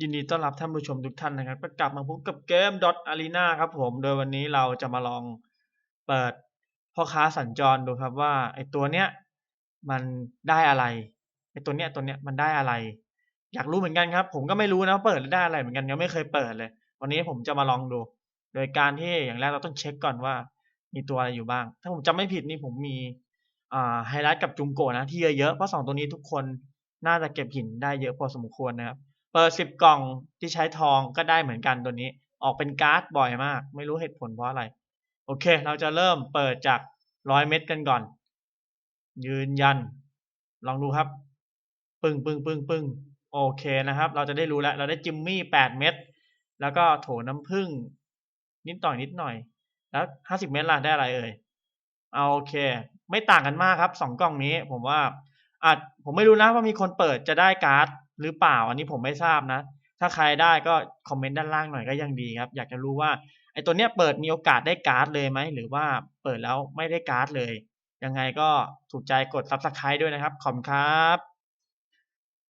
ยินดีต้อนรับท่านผู้ชมทุกท่านนะครับ กลับมาพบกับเกม Dot Arena ครับผม โดยวันนี้เราจะมาลองเปิดพ่อค้าสัญจรดูครับว่าไอตัวเนี้ยมันได้อะไรไอตัวเนี้ยตัวเนี้ยมันได้อะไร อยากรู้เหมือนกันครับ ผมก็ไม่รู้นะว่าเปิดได้อะไรเหมือนกันยังไม่เคยเปิดเลย วันนี้ผมจะมาลองดู โดยการที่อย่างแรกเราต้องเช็คก่อนว่า มีตัวอะไรอยู่บ้าง ถ้าผมจำไม่ผิดนี่ผมมีอ่าไฮไลท์กับจุงโกะนะที่เยอะๆเพราะสองตัวนี้ทุกคนน่าจะเก็บหินได้เยอะพอสมควรนะครับ เปิดสิบกล่องที่ใช้ทองก็ได้เหมือนกันตัวนี้ ออกเป็นการ์ดบ่อยมาก ไม่รู้เหตุผลเพราะอะไร โอเค เราจะเริ่มเปิดจากร้อยเม็ดกันก่อน ยืนยัน ลองดูครับ ปึ้งปึ้งปึ้งปึ้งโอเคนะครับ เราจะได้รู้แล้ว เราได้จิมมี่แปดเม็ดแล้วก็โถน้ำผึ้งนิดหน่อยนิดหน่อย แล้วห้าสิบเม็ดล่ะได้อะไรเอ่ยเอาโอเค ไม่ต่างกันมากครับสองกล่องนี้ ผมว่าอาจผมไม่รู้นะว่ามีคนเปิดจะได้การ์ด หรือเปล่า อันนี้ผมไม่ทราบนะ ถ้าใครได้ก็คอมเมนต์ด้านล่างหน่อยก็ยังดีครับ อยากจะรู้ว่าไอ้ตัวเนี้ยเปิดมีโอกาสได้การ์ดเลยไหม หรือว่าเปิดแล้วไม่ได้การ์ดเลย ยังไงก็ถูกใจกด subscribe ด้วยนะครับ ขอบคุณครับ